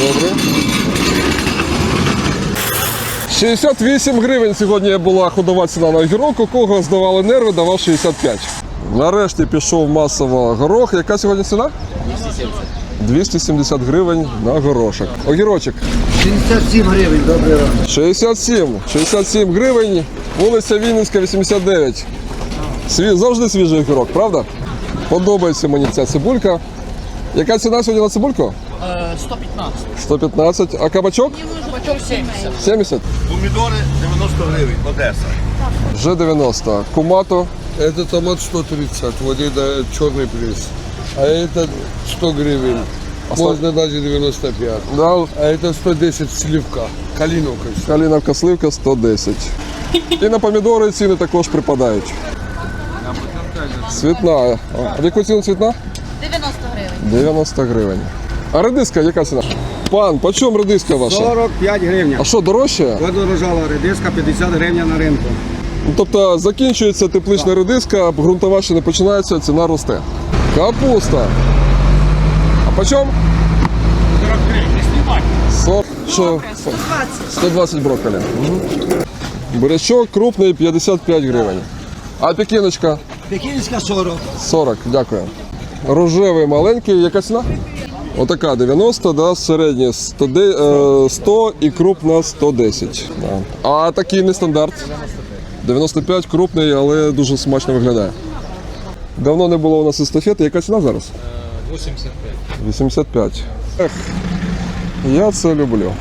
Добре. 68 гривень сьогодні була ходова ціна на огірок. У кого здавали нерви, давав 65. Нарешті пішов масово горох. Яка сьогодні ціна? 270 гривень на горошок. Огірочок 67 гривень, добрий ранок. 67. 67 гривень. Вулиця Вінницька, 89. Сві... Завжди свіжий огірок, правда? Подобається мені ця цибулька. Яка ціна сьогодні на цибульку? 115. 115. А кабачок? Бачок 70. 70. Помідори 90 гривень, Одеса. Вже 90. Кумато Это томат 130, вот это черный пресс. А это 100 гривен. Можно даже 95. да, А это 110 сливка. Калиновка. каліновка сливка 110. І на помідори ціни також припадають. Цвітна. А в яку ціну цвітна? 90 гривень. 90 гривень. А редиска яка ціна? Пан, по чому редиска ваша? 45 гривень. А що, дорожче? Подорожала редиска 50 гривень на ринку. Ну, тобто закінчується теплична редиска, ґрунтова ще не починається, ціна росте. Капуста. А по чому? 40 гривень, не знімай. 40, що? 120 брокколі. Мгм. Бурячок крупний 55 гривень. А пекіночка Пекінська 40. 40, дякую. Рожевий маленький, яка ціна? Отака 90, да, середня 100, е, 100 і крупна 110. Да. А такий не стандарт. 95 крупний, але дуже смачно виглядає. Давно не було у нас естафети. Яка ціна зараз? 85. 85. Ех, я це люблю.